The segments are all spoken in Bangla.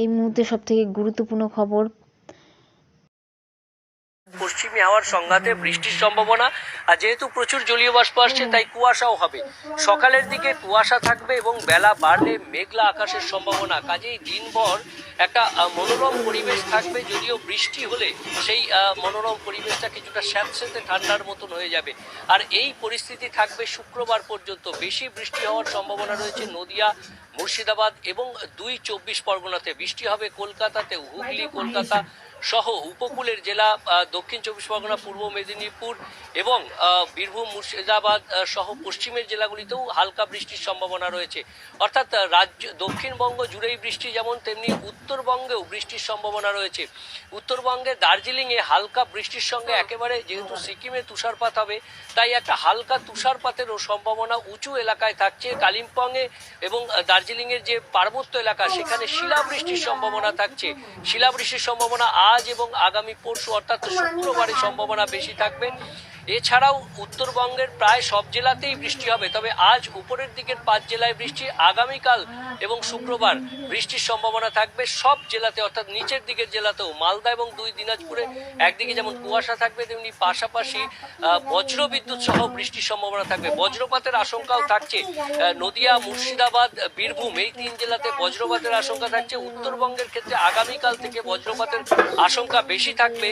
এই মুহূর্তে সব থেকে গুরুত্বপূর্ণ খবর। পশ্চিমী হাওয়ার সংঘাতে বৃষ্টির সম্ভাবনা আর যেহেতু প্রচুর জলীয় বাষ্প আসছে তাই কুয়াশাও হবে। সকালের দিকে কুয়াশা থাকবে এবং বেলা বাড়লে মেঘলা আকাশের সম্ভাবনা। কাজেই দিনভর একটা মনোরম পরিবেশ থাকবে যদিও বৃষ্টি হলে সেই মনোরম পরিবেশটা কিছুটা স্যাঁতস্যাঁতে ঠান্ডার মতন হয়ে যাবে। আর এই পরিস্থিতি থাকবে শুক্রবার পর্যন্ত। বেশি বৃষ্টি হওয়ার সম্ভাবনা রয়েছে নদিয়া মুর্শিদাবাদ এবং দুই চব্বিশ পরগনাতে। বৃষ্টি হবে কলকাতাতে হুগলি কলকাতা সহ উপকূলের জেলা দক্ষিণ চব্বিশ পরগনা, পূর্ব মেদিনীপুর এবং বীরভূম, মুর্শিদাবাদ সহ পশ্চিমের জেলাগুলিতেও হালকা বৃষ্টির সম্ভাবনা রয়েছে। অর্থাৎ রাজ্য, দক্ষিণবঙ্গ জুড়েই বৃষ্টি যেমন তেমনি উত্তরবঙ্গেও বৃষ্টির সম্ভাবনা রয়েছে। উত্তরবঙ্গের দার্জিলিংয়ে হালকা বৃষ্টির সঙ্গে একেবারে যেহেতু সিকিমে তুষারপাত হবে, তাই একটা হালকা তুষারপাতেরও সম্ভাবনা উঁচু এলাকায় থাকছে। কালিম্পংয়ে এবং দার্জিলিংয়ের যে পার্বত্য এলাকা, সেখানে শিলাবৃষ্টির সম্ভাবনা থাকছে। শিলাবৃষ্টির সম্ভাবনা আজ এবং আগামী পরশু অর্থাৎ শুক্রবারের সম্ভাবনা বেশি থাকবে। এছাড়াও উত্তরবঙ্গের প্রায় সব জেলাতেই বৃষ্টি হবে তবে আজ উপরের দিকের পাঁচ জেলায় বৃষ্টি আগামীকাল এবং শুক্রবার। বৃষ্টির সম্ভাবনা থাকবে সব জেলাতে অর্থাৎ নিচের দিকের জেলাতেও। মালদা এবং দুই দিনাজপুরে একদিকে যেমন কুয়াশা থাকবে তেমনি পাশাপাশি আহ, বজ্র বিদ্যুৎ সহ বৃষ্টির সম্ভাবনা থাকবে। বজ্রপাতের আশঙ্কাও থাকছে। নদিয়া মুর্শিদাবাদ বীরভূম এই তিন জেলাতে বজ্রপাতের আশঙ্কা থাকছে। উত্তরবঙ্গের ক্ষেত্রে আগামীকাল থেকে বজ্রপাতের আশঙ্কা বেশি থাকবে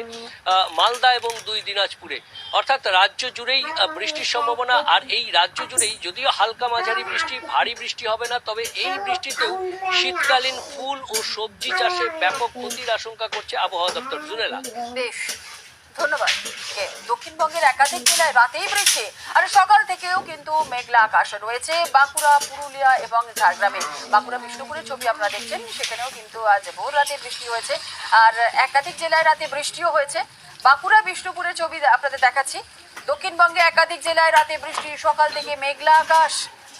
মালদা এবং দুই দিনাজপুরে। অর্থাৎ রাজ্য জুড়েই বৃষ্টির সম্ভাবনা, আর এই রাজ্য জুড়েই যদিও হালকা মাঝারি বৃষ্টি, ভারী বৃষ্টি হবে না, তবে এই বৃষ্টিতেও শীতকালীন ফুল ও সবজি চাষে ব্যাপক ক্ষতির আশঙ্কা করছে আবহাওয়া দপ্তর। জুনেলা। ধন্যবাদ। দক্ষিণবঙ্গের একাধিক জেলায় রাতেই বৃষ্টি, আর সকাল থেকেও কিন্তু মেঘলা আকাশ রয়েছে। বাঁকুড়া, পুরুলিয়া এবং ঝাড়গ্রামে। বাঁকুড়া বিষ্ণুপুরের ছবি আপনারা দেখছেন, সেখানেও কিন্তু আজ ভোর রাতে বৃষ্টি হয়েছে। আর একাধিক জেলায় রাতে বৃষ্টিও হয়েছে। বাঁকুড়া বিষ্ণুপুরের ছবি আপনাদের দেখাচ্ছি। দক্ষিণবঙ্গে একাধিক জেলায় রাতে বৃষ্টি, সকাল থেকে মেঘলা আকাশ।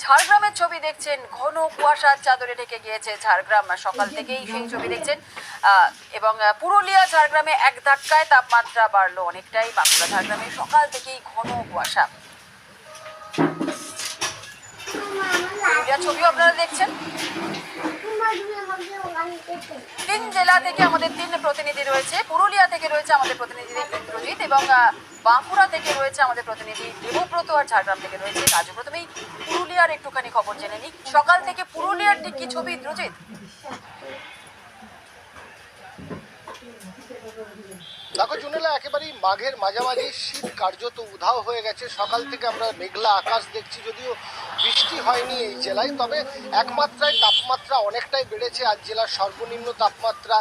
ঝাড়গ্রামের ছবি দেখছেন, ঘন কুয়াশার চাদরে ঢেকে গিয়েছে ঝাড়গ্রাম। সকাল থেকেই সেই ছবি দেখছেন। এবং পুরুলিয়া, ঝাড়গ্রামে এক ধাক্কায় তাপমাত্রা বাড়লো অনেকটাই। বাঁকুড়া, ঝাড়গ্রামে সকাল থেকেই ঘন কুয়াশা। পুরুলিয়ার ছবিও আপনারা দেখছেন। তিন জেলা থেকে আমাদের তিন প্রতিনিধি রয়েছে। পুরুলিয়া থেকে রয়েছে আমাদের প্রতিনিধি ইন্দ্রজিৎ এবং বাঁকুড়া থেকে রয়েছে আমাদের প্রতিনিধি দেবব্রত আর ঝাড়গ্রাম থেকে রয়েছে রাজু প্রথমেই পুরুলিয়ার একটুখানি খবর জেনে নিই। সকাল থেকে পুরুলিয়ার ঠিক কি ছবি, ইন্দ্রজিৎ? দেখো, জুনেলা, একেবারেই মাঘের মাঝামাঝি শীত কার্যত উধাও হয়ে গেছে। সকাল থেকে আমরা মেঘলা আকাশ দেখছি যদিও বৃষ্টি হয়নি এই জেলায়, তবে একমাত্রায় তাপমাত্রা অনেকটাই বেড়েছে। আজ জেলার সর্বনিম্ন তাপমাত্রা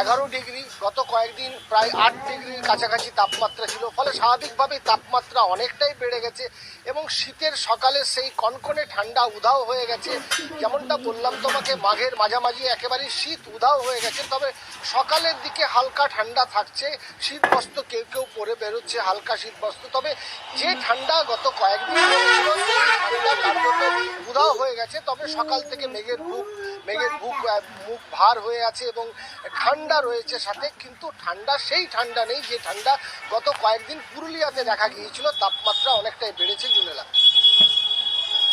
এগারো ডিগ্রি, গত কয়েকদিন প্রায় আট ডিগ্রির কাছাকাছি তাপমাত্রা ছিল। ফলে স্বাভাবিকভাবেই তাপমাত্রা অনেকটাই বেড়ে গেছে এবং শীতের সকালে সেই কনকনে ঠান্ডা উধাও হয়ে গেছে। যেমনটা বললাম তোমাকে, মাঘের মাঝামাঝি একেবারেই শীত উধাও হয়ে গেছে, তবে সকালের দিকে হালকা ঠান্ডা থাকছে। শীত বস্ত্র কেউ কেউ পরে বেরোচ্ছে, হালকা শীত বস্ত্র। তবে যে ঠান্ডা গত কয়েকদিন উধাও হয়ে গেছে। তবে সকাল থেকে মেঘের বুক মেঘের বুক মুখ ভার হয়ে আছে এবং ঠান্ডা রয়েছে সাথে। কিন্তু ঠান্ডা, সেই ঠান্ডা নেই যে ঠান্ডা গত কয়েকদিন পুরুলিয়াতে দেখা গিয়েছিল। তাপমাত্রা অনেকটাই বেড়েছে জুনেলা।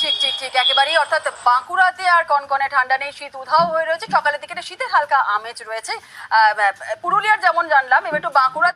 ঠিক ঠিক ঠিক, একেবারেই। অর্থাৎ বাঁকুড়াতে আর কনকনে ঠান্ডা নেই, শীত উধাও হয়ে রয়েছে। সকালের দিকে শীতের হালকা আমেজ রয়েছে। পুরুলিয়ার যেমন জানলাম, এবার একটু বাঁকুড়া